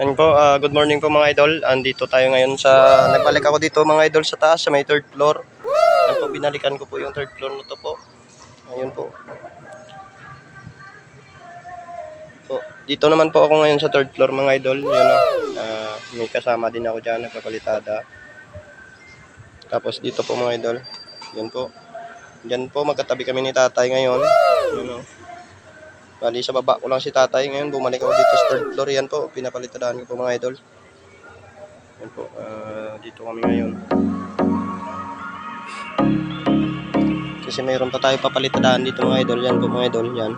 Yan po, ah, good morning po mga idol. Andito tayo ngayon sa, nagbalik ako dito mga idol sa taas, sa may third floor. Yan po, binalikan ko po yung third floor na to po. Ayun po. po. Dito naman po ako ngayon sa third floor mga idol. Yun o, ah, may kasama din ako dyan, nagpapalitada. Tapos dito po mga idol. Yan po. Yan po, magkatabi kami ni tatay ngayon. Bali sa baba ko lang si tatay ngayon. Bumalik ako dito sa third floor. Yan po. Pinapalitadaan ko po mga idol. Yan po. ah, dito kami ngayon. Kasi mayroon pa tayo papalitadaan dito mga idol. Yan po mga idol. Yan.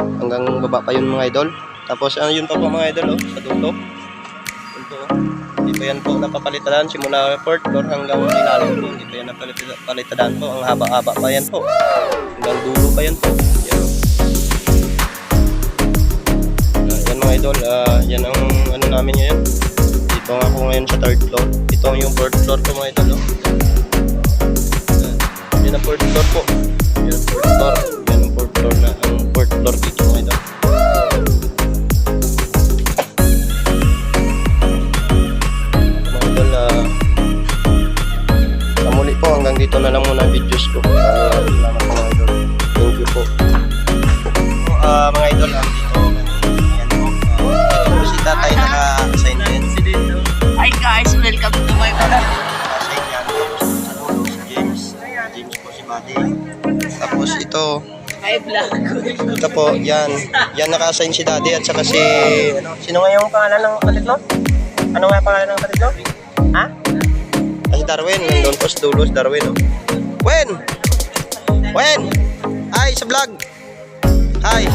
Hanggang baba pa yun mga idol. Tapos ano yun pa po mga idol oh, sa dulo. Yun po. oh. Dito yan po napapalitadaan simula fourth floor hanggang ilalim po. Dito yan napapalitadaan po. Ang haba-haba pa yan po. Hanggang dulo pa yan po. Mga idol, ah, yan ang ano namin ngayon. Dito ako ngayon sa third floor. Ito yung fourth floor ko mga idol. Oh. Yan. Yan ang fourth floor po. Yan ang fourth floor. Yan ang fourth floor na ang fourth floor dito mga idol. Mga idol, sa muli po hanggang dito na lang muna ang videos ko. Ah, salamat mga idol. Thank you po. Ah, mga idol, ah, Tapos ito, Hi vlog. ito po, yan. Yan naka-assign si Daddy at saka si... Ano, sino nga yung pangalan ng kapatid mo? Ano nga pangalan ng kapatid mo? Ha? Ah, si Darwin. Nandun po sa dulo si Darwin. Oh. Wen! Wen! Hi sa vlog! Hi!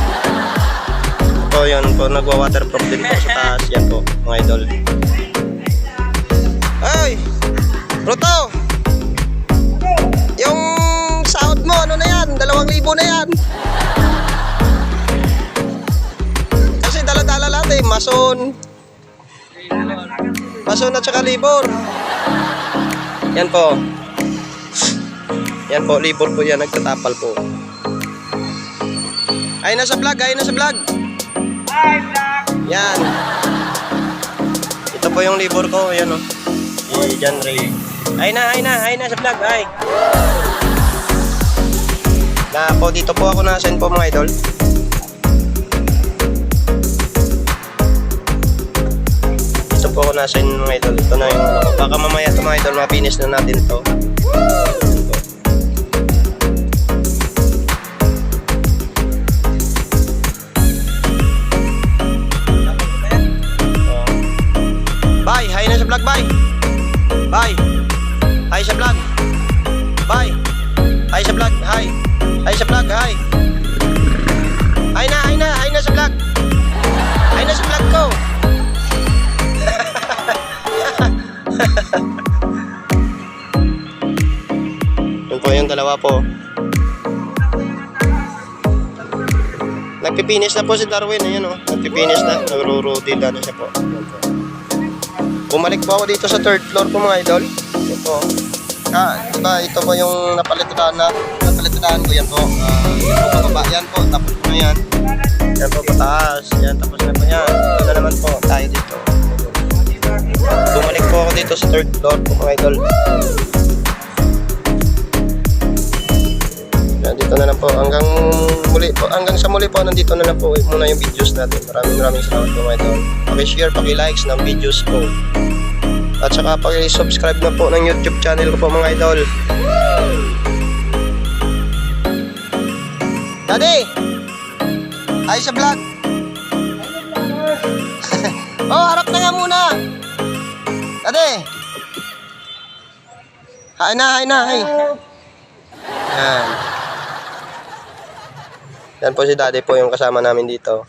Po, yan po. Nagwa-waterproof din po sa taas. Yan po, mga idol. Ay! Ruto! Libo na yan. Kasi dala-dala lahat eh. Mason. Mason at saka libor. Yan po. Yan po, libor po yan. Nagtatapal po. Ay, nasa vlog. Ay, nasa vlog. Hi vlog. Yan. Ito po yung libor ko. Ayan o. Si John Ray. Ay na, ay na, ay na sa vlog. Ay. Na po, dito po ako na-send po mga idol. Dito po ako na-send mga idol. Ito na yung ano. Baka mamaya ito mga idol, mapinis na natin ito. Bye, hi na sa vlog, bye. Bye. Hi sa vlog. Sa vlog, hi. Hi na, hi na, hi na sa vlog. Hi na sa vlog ko. Yun po yung dalawa po. Nagpipinis na po si Darwin, ayun oh. Nagpipinis na, nagro-rodila na siya po. Bumalik po ako dito sa third floor po mga idol. Yan po. Ah, diba, ito po yung napalitadaan na napalitadaan ko yan po. Ah, yan po pababa yan po. Tapos po yan. Yan po pataas. Yan tapos na po yan. Ito na naman po tayo dito. Bumalik po ako dito sa third floor po mga idol. Yan, dito na lang po. Hanggang muli po, hanggang sa muli po, nandito na lang po muna yung videos natin. Maraming maraming salamat po mga idol. Paki-share, paki-likes ng videos ko. At saka paki-subscribe na po ng YouTube channel ko po mga idol. Daddy! Ay sa vlog! oh, harap na nga muna! Daddy! Hay na, hay na, hay! Yan. Yan po si daddy po yung kasama namin dito.